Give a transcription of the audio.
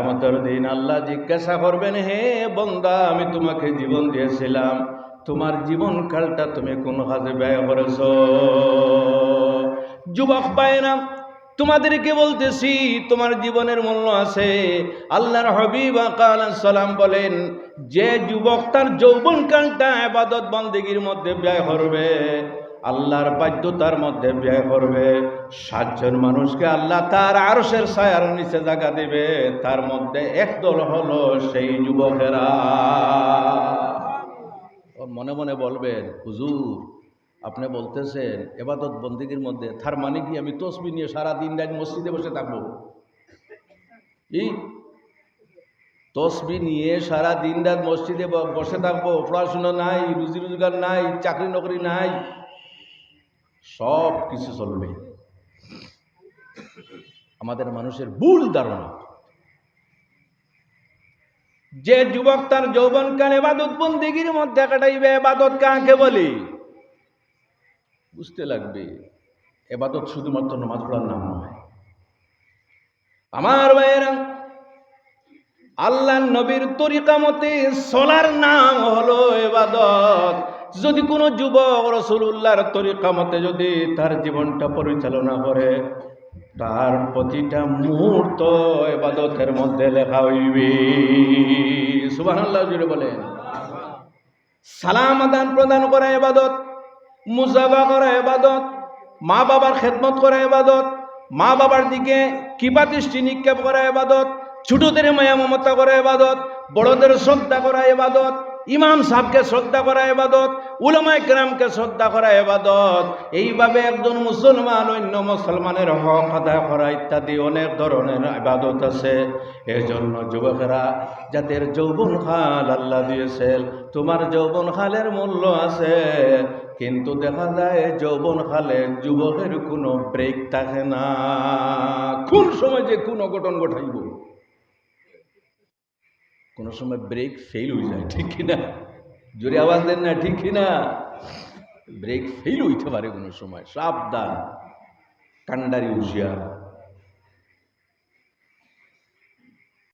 আমাদের দিন আল্লাহ জিজ্ঞাসা করবেন, হে বন্দা, আমি তোমাকে জীবন দিয়েছিলাম। তোমার জীবন কালটা তুমি কোন কাজে ব্যয় করেছ? যুবক পায়না তোমাদেরকে বলতেছি, তোমার জীবনের মূল্য আছে। আল্লাহর হবিব সালাম বলেন, যে যুবক তার যৌবন কালটা আবাদত বন্দেগীর মধ্যে ব্যয় করবে আল্লাহর বাধ্যতার মধ্যে ব্যয় করবে। সাতজন মানুষকে আল্লাহ তার আরশের ছায়ার নিচে জায়গা দিবে। তার মধ্যে একদল হলো সেই যুবকেরা। মনে মনে বলবেন, হুজুর, আপনি বলতেছেন এবাদত বন্দিগির মধ্যে, তার মানে কি আমি তসবি নিয়ে সারা দিন রাত মসজিদে বসে থাকব? কি? তসবি নিয়ে সারা দিন রাত মসজিদে বসে থাকব, পড়াশোনা নাই, রুজি রোজগার নাই চাকরি নকরি নাই। সব কিছু চলবে। আমাদের মানুষের ভুল ধারণা। যে যুবক তার যৌবন যৌবনকাল এবাদত বন্দিগির মধ্যে কাটাইবে, এবাদত কাকে বলি? বুঝতে লাগবে, এবাদত শুধুমাত্র নামাজ পড়ার নাম নয়। আমার ভাইয়েরা আল্লাহ নবীর তরিকা মতে, সলার নাম হলো এবাদত। যদি কোনো যুবক রসুল্লাহর তরিকা মতে যদি তার জীবনটা পরিচালনা করে, তার প্রতিটা মুহূর্ত এবাদতের মধ্যে লেখা হইবে। সুবাহ জুড়ে বলেন। সালাম আদান প্রদান করা এবাদত মুসাফা করা এবাদত মা বাবার খেদমত করা এবাদত মা বাবার দিকে কিবা দৃষ্টি নিক্ষেপ করা এবাদত ছোটদের মায়া মমতা করা এবাদত বড়দের শ্রদ্ধা করা এবাদত ইমাম সাহকে শ্রদ্ধা করা এবাদত উলামায় কেরামকে শ্রদ্ধা করা এবাদত এইভাবে একজন মুসলমান অন্য মুসলমানের হক আদায় করা ইত্যাদি অনেক ধরনের ইবাদত আছে। এজন্য যুবকেরা, যাদের যৌবন খাল আল্লাহ দিয়েছেন, তোমার যৌবন খালের মূল্য আছে। কিন্তু দেখা যায় যৌবন খালে যুবকের কোনো ব্রেক থাকে না। কোন সময় যে কোন অঘটন ঘটাইব? কোনো সময় ব্রেক ফেল হয়ে যায়, ঠিক কিনা? জোরে আওয়াজ দেন না, ঠিক কিনা? ব্রেক ফেল হইতে পারে কোনো সময়, সাবধান। কান্ডারি হুঁশিয়ার